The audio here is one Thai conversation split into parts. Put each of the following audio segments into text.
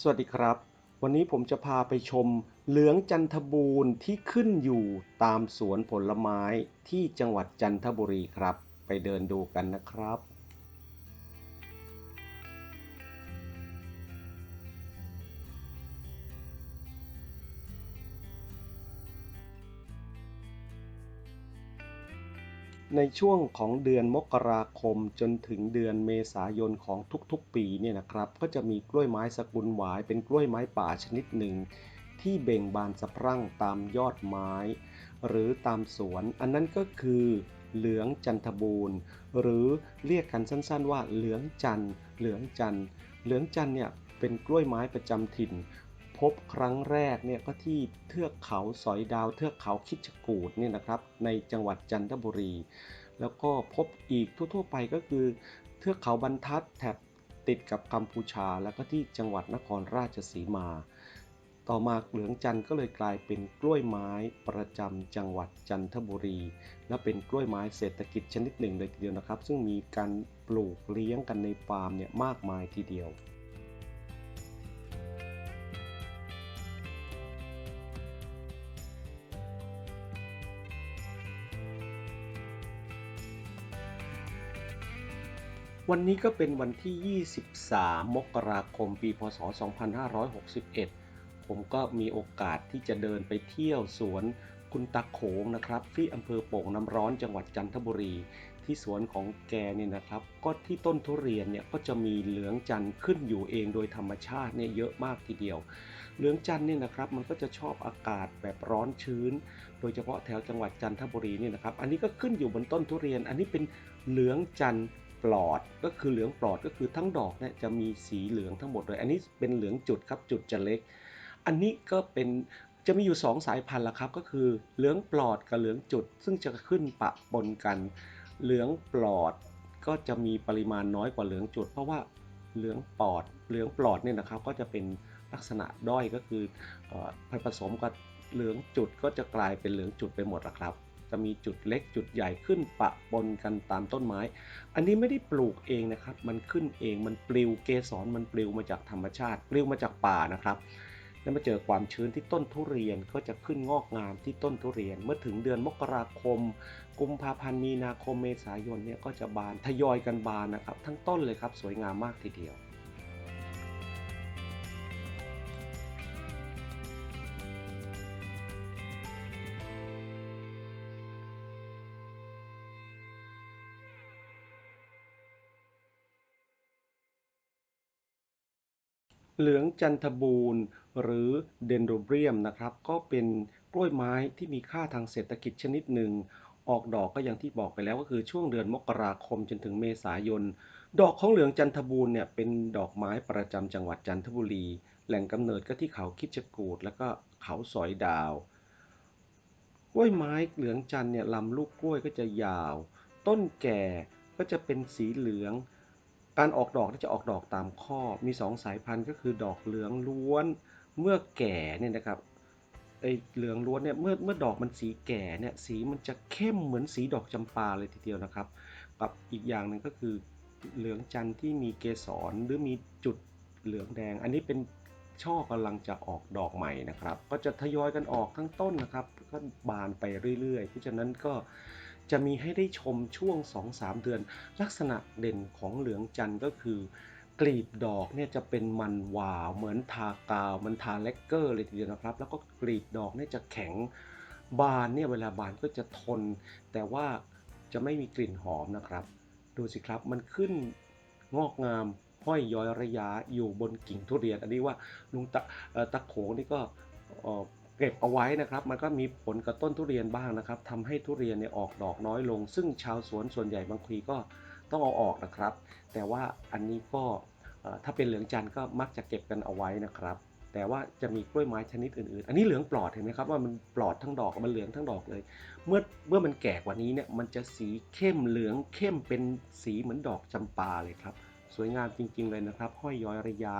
สวัสดีครับ วันนี้ผมจะพาไปชมเหลืองจันทบูรณ์ที่ขึ้นอยู่ตามสวนผลไม้ที่จังหวัดจันทบุรีครับ ไปเดินดูกันนะครับ ในช่วงของเดือนมกราคมจนถึงเดือนเมษายนของทุกๆ ปีเนี่ยนะครับ ก็จะมีกล้วยไม้สกุลหวายเป็นกล้วยไม้ป่าชนิดหนึ่ง ที่เบ่งบานสะพรั่งตามยอดไม้ หรือตามสวน อันนั้นก็คือเหลืองจันทบูรณ์ หรือเรียกกันสั้นๆว่าเหลืองจันเหลืองจันเหลืองจันเนี่ยเป็นกล้วยไม้ประจำถิ่น พบครั้งแรกเนี่ยก็ที่เทือกเขาสอยดาว เทือกเขาคิชกูดเนี่ยนะครับในจังหวัดจันทบุรี แล้วก็พบอีกทั่วๆไปก็คือเทือกเขาบรรทัดแถบติดกับกัมพูชา แล้วก็ที่จังหวัดนครราชสีมา ต่อมาเหลืองจันทร์ก็เลยกลายเป็นกล้วยไม้ประจำจังหวัดจันทบุรี และเป็นกล้วยไม้เศรษฐกิจชนิดหนึ่งเลยทีเดียวนะครับ ซึ่งมีการปลูกเลี้ยงกันในฟาร์มเนี่ยมากมายทีเดียว วันนี้ก็เป็นวันที่ 23 มกราคม ปี พศ 2561 ผมก็มีโอกาสที่จะเดินไปเที่ยวสวนคุณตาโขงนะครับ ที่อำเภอโป่งน้ำร้อนจังหวัดจันทบุรี ที่สวนของแกเนี่ยนะครับ ก็ที่ต้นทุเรียนเนี่ยก็จะมีเหลืองจันทร์ขึ้นอยู่เองโดยธรรมชาติเนี่ยเยอะมากทีเดียว เหลืองจันทร์เนี่ยนะครับมันก็จะชอบอากาศแบบร้อนชื้น โดยเฉพาะแถวจังหวัดจันทบุรีเนี่ยนะครับ อันนี้ก็ขึ้นอยู่บนต้นทุเรียน อันนี้เป็นเหลืองจันทร์ ปลอดก็คือเหลืองปลอดก็คือทั้งดอกเนี่ยจะมีสีเหลืองทั้งหมดเลย อันนี้เป็นเหลืองจุดครับจุดจะเล็ก อันนี้ก็เป็นจะมีอยู่ 2 สายพันธุ์ละครับ ก็คือเหลืองปลอดกับเหลืองจุด ซึ่งจะขึ้นปะปนกัน เหลืองปลอดก็จะมีปริมาณน้อยกว่าเหลืองจุด เพราะว่าเหลืองปลอดเหลืองปลอดเนี่ยนะครับก็จะเป็นลักษณะด้อยก็คือเอ่อพอผสมกับเหลืองจุดก็จะกลายเป็นเหลืองจุดไปหมดละครับ จะมีจุดเล็กจุดใหญ่ขึ้นปะปนกันตามต้นไม้ อันนี้ไม่ได้ปลูกเองนะครับ มันขึ้นเองมันปลิวเกสรมันปลิวมาจากธรรมชาติ ปลิวมาจากป่านะครับแล้วมาเจอความชื้นที่ต้นทุเรียนก็จะขึ้นงอกงามที่ต้นทุเรียน เมื่อถึงเดือนมกราคม กุมภาพันธ์มีนาคมเมษายนเนี่ยก็จะบานทยอยกันบานนะครับ ทั้งต้นเลยครับสวยงามมากทีเดียว เหลืองจันทบูรณ์ หรือเดนโดเบรียมนะครับ ก็เป็นกล้วยไม้ที่มีค่าทางเศรษฐกิจชนิดหนึ่ง ออกดอกก็อย่างที่บอกไปแล้วก็คือช่วงเดือนมกราคมจนถึงเมษายน ดอกของเหลืองจันทบูรณ์เนี่ยเป็นดอกไม้ประจำจังหวัดจันทบุรี แหล่งกำเนิดก็ที่เขาคิดจกูด แล้วก็เขาสอยดาวกล้วยไม้เหลืองจันเนี่ยลำลูกกล้วยก็จะยาว ต้นแก่ก็จะเป็นสีเหลือง การออกดอกเนี่ยจะออกดอกตามข้อมีสองสายพันธุ์ก็คือดอกเหลืองล้วน เมื่อแก่เนี่ยนะครับไอเหลืองล้วนเนี่ยเมื่อเมื่อดอกมันสีแก่เนี่ยสีมันจะเข้มเหมือนสีดอกจำปาเลยทีเดียวนะครับ กับอีกอย่างหนึ่งก็คือเหลืองจันทร์ที่มีเกสรหรือมีจุดเหลืองแดง อันนี้เป็นช่อกำลังจะออกดอกใหม่นะครับ ก็จะทยอยกันออกทั้งต้นนะครับ ก็บานไปเรื่อยๆ เพราะฉะนั้นก็ จะมีให้ได้ชมช่วง 2-3 เดือน ลักษณะเด่นของเหลืองจันทร์ก็คือกลีบดอกเนี่ยจะเป็นมันวาวเหมือนทากาวมันทาเลกเกอร์เลยทีเดียวนะครับ แล้วก็กลีบดอกเนี่ยจะแข็งบานเนี่ยเวลาบานก็จะทน แต่ว่าจะไม่มีกลิ่นหอมนะครับ ดูสิครับมันขึ้นงอกงามห้อยย้อยระยะอยู่บนกิ่งทุเรียน อันนี้ว่าลุงตะตะโขงนี่ก็ เก็บเอาไว้นะครับ มันก็มีผลกับต้นทุเรียนบ้างนะครับทำให้ทุเรียนเนี่ยออกดอกน้อยลง ซึ่งชาวสวนส่วนใหญ่บางทีก็ต้องเอาออกนะครับ แต่ว่าอันนี้ก็ถ้าเป็นเหลืองจันทร์ก็มักจะเก็บกันเอาไว้นะครับ แต่ว่าจะมีกล้วยไม้ชนิดอื่นๆ อันนี้เหลืองปลอดเห็นไหมครับว่ามันปลอดทั้งดอกมันเหลืองทั้งดอกเลย เมื่อเมื่อมันแก่กว่านี้เนี่ยมันจะสีเข้มเหลืองเข้มเป็นสีเหมือนดอกจำปาเลยครับสวยงามจริงๆเลยนะครับ ห้อยย้อยระยะ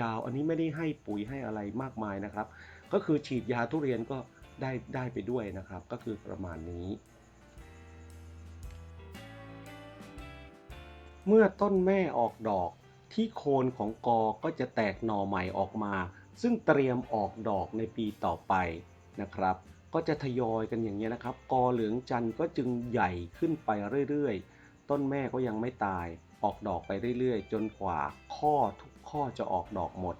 ยาว อันนี้ไม่ได้ให้ปุ๋ยให้อะไรมากมายนะครับ ก็คือฉีดยาทุเรียนก็ได้ได้ไปด้วยนะครับ ก็คือประมาณนี้ เมื่อต้นแม่ออกดอกที่โคนของกอก็จะแตกหน่อใหม่ออกมา ซึ่งเตรียมออกดอกในปีต่อไปนะครับ ก็จะทยอยกันอย่างนี้ยนะครับ กอเหลืองจันทร์ก็จึงใหญ่ขึ้นไปเรื่อยๆ ต้นแม่ก็ยังไม่ตายออกดอกไปเรื่อยๆ จนกว่าข้อทุกข้อจะออกดอกหมด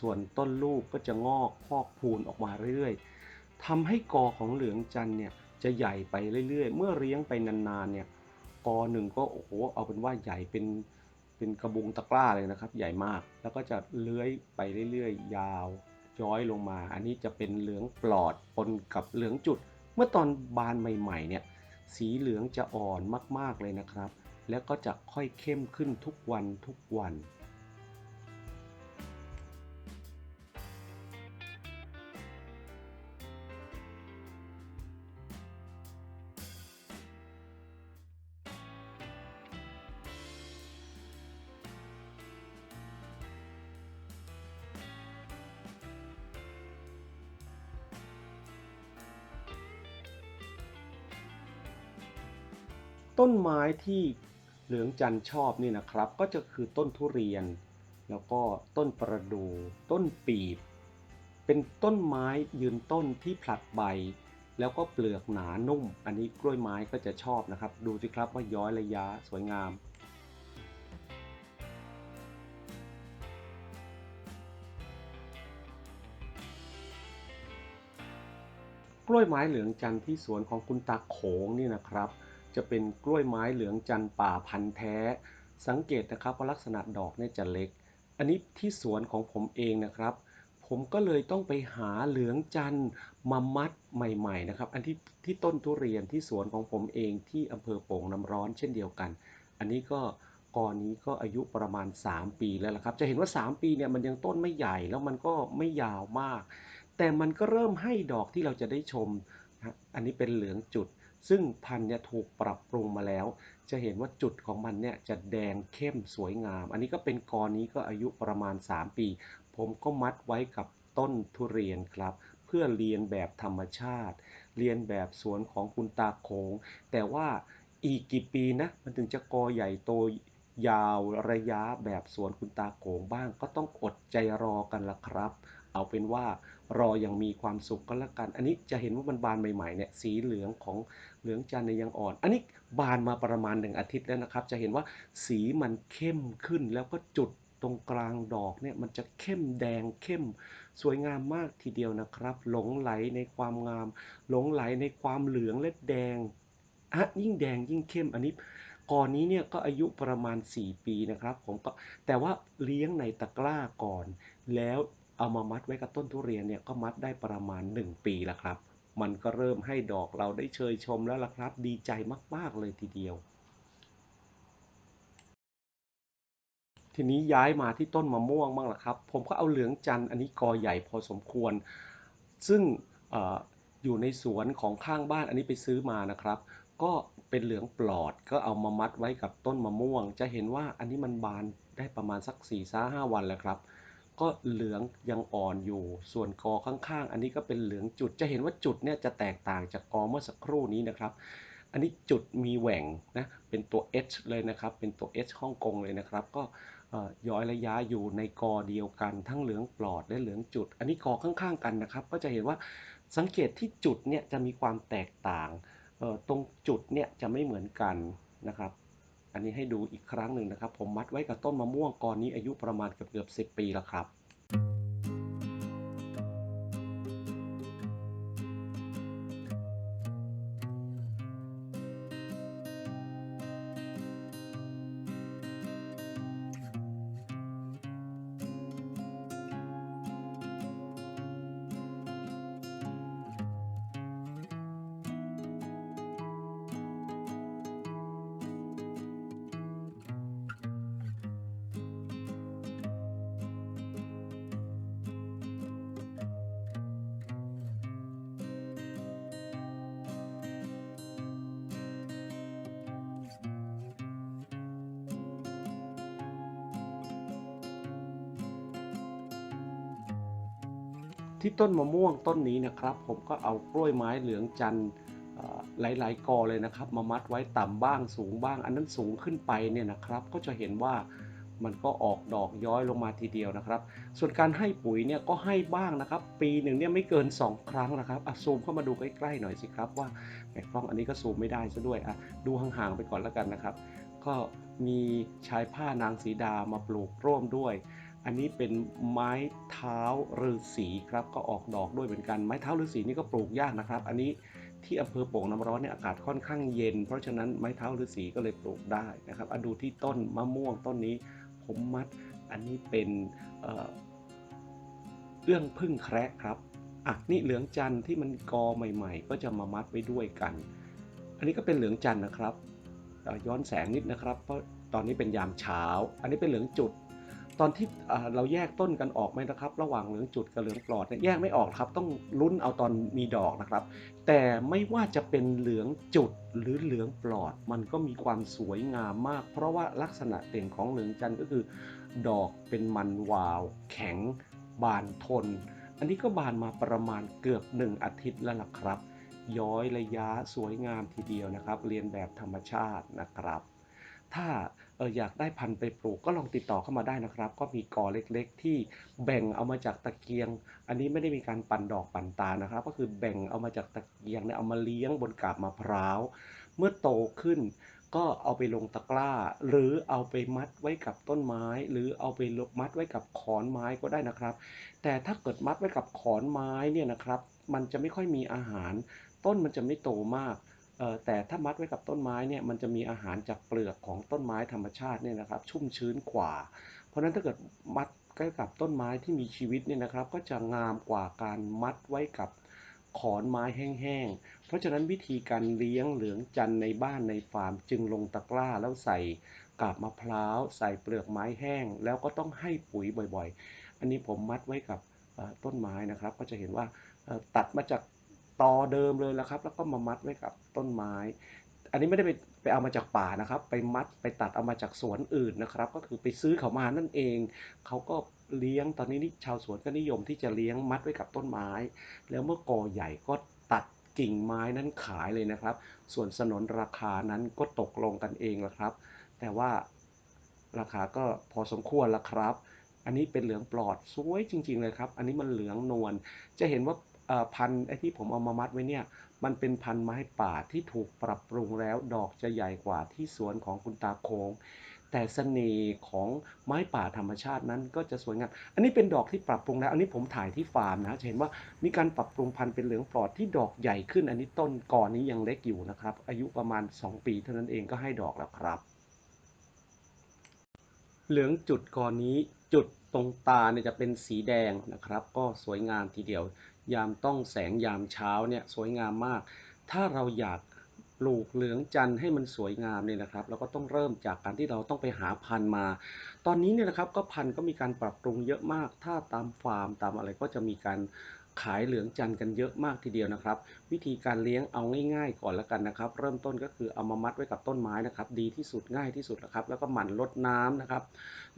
ส่วนต้นลูกก็จะงอกพอกพูนออกมาเรื่อยๆทำให้กอของเหลืองจันเนี่ยจะใหญ่ไปเรื่อยๆ เมื่อเลี้ยงไปนานๆเนี่ยกอหนึ่งก็โอ้โหเอาเป็นว่าใหญ่เป็นเป็นกระบุงตะกร้าเลยนะครับ ใหญ่มากแล้วก็จะเลื้อยไปเรื่อยๆ ยาวย้อยลงมา อันนี้จะเป็นเหลืองปลอดปนกับเหลืองจุด เมื่อตอนบานใหม่ๆเนี่ยสีเหลืองจะอ่อนมากๆเลยนะครับ แล้วก็จะค่อยเข้มขึ้นทุกวันทุกวัน ต้นไม้ที่เหลืองจันทร์ชอบนี่นะครับ ก็จะคือต้นทุเรียน แล้วก็ต้นประดู่ต้นปีบ เป็นต้นไม้ยืนต้นที่ผลัดใบ แล้วก็เปลือกหนานุ่ม อันนี้กล้วยไม้ก็จะชอบนะครับ ดูสิครับว่าย้อยระยะสวยงามกล้วยไม้เหลืองจันทร์ที่สวนของคุณตาโขงนี่นะครับ จะเป็นกล้วยไม้เหลืองจันป่าพันธุ์แท้ สังเกตนะครับว่าลักษณะดอกเนี่ยจะเล็ก อันนี้ที่สวนของผมเองนะครับ ผมก็เลยต้องไปหาเหลืองจันมามัดใหม่ๆนะครับ อันที่ที่ต้นทุเรียนที่สวนของผมเองที่อำเภอโป่งน้ำร้อนเช่นเดียวกัน อันนี้ก็กอนี้ก็อายุประมาณ 3 ปีแล้วละครับ จะเห็นว่า 3 ปีเนี่ยมันยังต้นไม่ใหญ่แล้วมันก็ไม่ยาวมาก แต่มันก็เริ่มให้ดอกที่เราจะได้ชมนะอันนี้เป็นเหลืองจุด ซึ่งพันธุ์เนี่ยถูกปรับปรุงมาแล้ว จะเห็นว่าจุดของมันเนี่ยจะแดงเข้มสวยงาม อันนี้ก็เป็นกอนี้ก็อายุประมาณ 3 ปี ผมก็มัดไว้กับต้นทุเรียนครับ เพื่อเรียนแบบธรรมชาติ เรียนแบบสวนของคุณตาโขงแต่ว่าอีกกี่ปีนะมันถึงจะกอใหญ่โตยาวระยะแบบสวนคุณตาโขงบ้าง ก็ต้องอดใจรอกันละครับ เอาเป็นว่ารออยังมีความสุขก็แล้วกัน อันนี้จะเห็นว่ามันบานใหม่ๆเนี่ยสีเหลืองของ เหลืองจันทร์เนี่ยยังอ่อน อันนี้บานมาประมาณหนึ่งอาทิตย์แล้วนะครับ จะเห็นว่าสีมันเข้มขึ้นแล้วก็จุดตรงกลางดอกเนี่ยมันจะเข้มแดงเข้มสวยงามมากทีเดียวนะครับ หลงไหลในความงาม หลงไหลในความเหลืองและแดงอะยิ่งแดงยิ่งเข้มอันนี้ก่อนนี้เนี่ยก็อายุประมาณ 4 ปีนะครับผมก็แต่ว่าเลี้ยงในตะกร้าก่อน แล้วเอามามัดไว้กับต้นทุเรียนเนี่ยก็มัดได้ประมาณ 1 ปีแล้วครับ มันก็เริ่มให้ดอกเราได้เชยชมแล้วล่ะครับ ดีใจมาก ๆ เลยทีเดียว ทีนี้ย้ายมาที่ต้นมะม่วงบ้างล่ะครับ ผมก็เอาเหลืองจันทร์อันนี้กอใหญ่พอสมควร ซึ่งอออยู่ในสวนของข้างบ้านอันนี้ไปซื้อมานะครับ ก็เป็นเหลืองปลอดก็เอามามัดไว้กับต้นมะม่วง จะเห็นว่าอันนี้มันบานได้ประมาณสัก4ี่ห้าวันแล้วครับ ก็เหลืองยังอ่อนอยู่ ส่วนกอข้างๆ อันนี้ก็เป็นเหลืองจุด จะเห็นว่าจุดเนี่ยจะแตกต่างจากกอเมื่อสักครู่นี้นะครับ อันนี้จุดมีแหว่งนะ เป็นตัว H เลยนะครับ เป็นตัว H ฮ่องกงเลยนะครับ ก็ย้อยระยะอยู่ในกอเดียวกัน ทั้งเหลืองปลอดและเหลืองจุด อันนี้กอข้างๆ กันนะครับ ก็จะเห็นว่าสังเกตที่จุดเนี่ยจะมีความแตกต่าง ตรงจุดเนี่ยจะไม่เหมือนกันนะครับ อันนี้ให้ดูอีกครั้งหนึ่งนะครับ ผมมัดไว้กับต้นมะม่วงกอนนี้อายุประมาณเกือบเกือบสิปีแล้วครับ ที่ต้นมะม่วงต้นนี้นะครับ ผมก็เอากล้วยไม้เหลืองจันทร์หลาย ๆ กอเลยนะครับ มามัดไว้ต่ำบ้างสูงบ้าง อันนั้นสูงขึ้นไปเนี่ยนะครับ ก็จะเห็นว่ามันก็ออกดอกย้อยลงมาทีเดียวนะครับ ส่วนการให้ปุ๋ยเนี่ยก็ให้บ้างนะครับ ปีหนึ่งเนี่ยไม่เกิน 2 ครั้งนะครับอะซูมเข้ามาดูใกล้ ๆ หน่อยสิครับว่าแหมกล้องอันนี้ก็ซูมไม่ได้ซะด้วยอะดูห่าง ๆ ไปก่อนแล้วกันนะครับ ก็มีชายผ้านางสีดามาปลูกร่วมด้วย อันนี้เป็นไม้เท้าฤาษีครับก็ออกดอกด้วยเหมือนกันไม้เท้าฤาษีนี่ก็ปลูกยากนะครับ อันนี้ที่อำเภอโป่งน้ำร้อนเนี่ยอากาศค่อนข้างเย็น เพราะฉะนั้นไม้เท้าฤาษีก็เลยปลูกได้นะครับอดูที่ต้นมะม่วงต้นนี้ผมมัดอันนี้เป็นเอ่อเอื้องพึ่งแคระครับอะนี่เหลืองจันทร์ที่มันกอใหม่ ๆ ก็จะมามัดไว้ด้วยกัน อันนี้ก็เป็นเหลืองจันทร์นะครับย้อนแสงนิดนะครับ เพราะตอนนี้เป็นยามเช้า อันนี้เป็นเหลืองจุด ตอนที่เราแยกต้นกันออกไหมนะครับ ระหว่างเหลืองจุดกับเหลืองปลอดเนี่ยแยกไม่ออกครับ ต้องลุ้นเอาตอนมีดอกนะครับ แต่ไม่ว่าจะเป็นเหลืองจุดหรือเหลืองปลอด มันก็มีความสวยงามมาก เพราะว่าลักษณะเด่นของเหลืองจันทร์ก็คือ ดอกเป็นมันวาว แข็ง บานทน อันนี้ก็บานมาประมาณเกือบหนึ่งอาทิตย์แล้วล่ะครับ ย้อยระยะสวยงามทีเดียวนะครับ เรียนแบบธรรมชาตินะครับ ถ้า เอออยากได้พันธุ์ไปปลูกก็ลองติดต่อเข้ามาได้นะครับ ก็มีกอเล็กๆ ที่แบ่งเอามาจากตะเกียง อันนี้ไม่ได้มีการปั่นดอกปั่นตานะครับ ก็คือแบ่งเอามาจากตะเกียงเนี่ยเอามาเลี้ยงบนกาบมะพร้าว เมื่อโตขึ้นก็เอาไปลงตะกร้า หรือเอาไปมัดไว้กับต้นไม้ หรือเอาไปมัดไว้กับขอนไม้ก็ได้นะครับ แต่ถ้าเกิดมัดไว้กับขอนไม้เนี่ยนะครับ มันจะไม่ค่อยมีอาหาร ต้นมันจะไม่โตมาก แต่ถ้ามัดไว้กับต้นไม้เนี่ยมันจะมีอาหารจากเปลือกของต้นไม้ธรรมชาติเนี่ยนะครับ ชุ่มชื้นกว่า เพราะฉะนั้นถ้าเกิดมัดใกล้กับต้นไม้ที่มีชีวิตเนี่ยนะครับ ก็จะงามกว่าการมัดไว้กับขอนไม้แห้งๆ เพราะฉะนั้นวิธีการเลี้ยงเหลืองจันทร์ในบ้านในฟาร์ม จึงลงตะกร้าแล้วใส่กาบมะพร้าว ใส่เปลือกไม้แห้ง แล้วก็ต้องให้ปุ๋ยบ่อยๆ อันนี้ผมมัดไว้กับต้นไม้นะครับ ก็จะเห็นว่าตัดมาจาก ตอเดิมเลยแล้วครับ แล้วก็มามัดไว้กับต้นไม้ อันนี้ไม่ได้ไปไปเอามาจากป่านะครับ ไปมัดไปตัดเอามาจากสวนอื่นนะครับ ก็คือไปซื้อเขามานั่นเอง เขาก็เลี้ยงตอนนี้นี่ชาวสวนก็นิยมที่จะเลี้ยงมัดไว้กับต้นไม้ แล้วเมื่อกอใหญ่ก็ตัดกิ่งไม้นั้นขายเลยนะครับ ส่วนสนนราคานั้นก็ตกลงกันเองละครับ แต่ว่าราคาก็พอสมควรละครับ อันนี้เป็นเหลืองปลอดสวยจริง ๆ เลยครับ อันนี้มันเหลืองนวล จะเห็นว่า พันธุ์ไอ้ที่ผมเอามามัดไว้เนี่ย มันเป็นพันธุ์ไม้ป่าที่ถูกปรับปรุงแล้วดอกจะใหญ่กว่าที่สวนของคุณตาโคง แต่เสน่ห์ของไม้ป่าธรรมชาตินั้นก็จะสวยงาม อันนี้เป็นดอกที่ปรับปรุงแล้ว อันนี้ผมถ่ายที่ฟาร์มนะจะเห็นว่ามีการปรับปรุงพันธุ์เป็นเหลืองปลอดที่ดอกใหญ่ขึ้น อันนี้ต้นก่อนนี้ยังเล็กอยู่นะครับ อายุประมาณ 2 ปีเท่านั้นเองก็ให้ดอกแล้วครับ เหลืองจุดก่อนนี้จุดตรงตาเนี่ยจะเป็นสีแดงนะครับ ก็สวยงามทีเดียว ยามต้องแสงยามเช้าเนี่ยสวยงามมาก ถ้าเราอยากปลูกเหลืองจันทร์ให้มันสวยงามเนี่ยนะครับเราก็ต้องเริ่มจากการที่เราต้องไปหาพันธุ์มา ตอนนี้เนี่ยนะครับก็พันธุ์ก็มีการปรับปรุงเยอะมาก ถ้าตามฟาร์มตามอะไรก็จะมีการขายเหลืองจันทร์กันเยอะมากทีเดียวนะครับ วิธีการเลี้ยงเอาง่ายๆ ก่อนแล้วกันนะครับ เริ่มต้นก็คือเอามามัดไว้กับต้นไม้นะครับ ดีที่สุดง่ายที่สุดนะครับ แล้วก็หมั่นรดน้ำนะครับ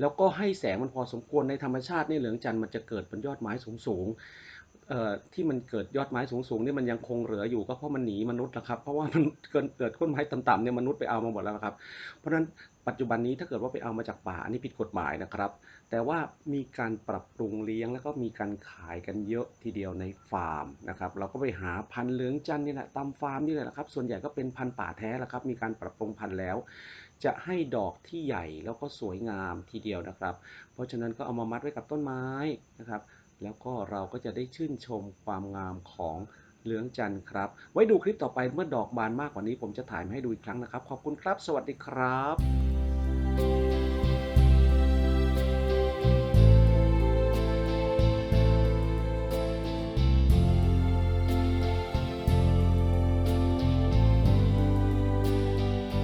แล้วก็ให้แสงมันพอสมควรในธรรมชาติเนี่ยเหลืองจันทร์มันจะเกิดบนยอดไม้สูงๆ ที่มันเกิดยอดไม้สูงๆนี่มันยังคงเหลืออยู่ก็เพราะมันหนีมนุษย์นะครับ เพราะว่ามันเกิดเกิดต้นไม้ต่ำๆเนี่ยมนุษย์ไปเอามาหมดแล้วนะครับ เพราะฉะนั้นปัจจุบันนี้ถ้าเกิดว่าไปเอามาจากป่าอันนี้ผิดกฎหมายนะครับ แต่ว่ามีการปรับปรุงเลี้ยงแล้วก็มีการขายกันเยอะทีเดียวในฟาร์มนะครับ เราก็ไปหาพันธุ์เหลืองจันนี่แหละตามฟาร์มนี่แหละครับ ส่วนใหญ่ก็เป็นพันธุ์ป่าแท้แหละครับ มีการปรับปรุงพันธุ์แล้ว จะให้ดอกที่ใหญ่แล้วก็สวยงามทีเดียวนะครับ เพราะฉะนั้นก็เอามามัดไว้กับต้นไม้นะครับ แล้วก็เราก็จะได้ชื่นชมความงามของเหลืองจันทร์ครับ ไว้ดูคลิปต่อไปเมื่อดอกบานมากกว่านี้ผมจะถ่ายมาให้ดูอีกครั้งนะครับ ขอบคุณครับ สวัสดีครับ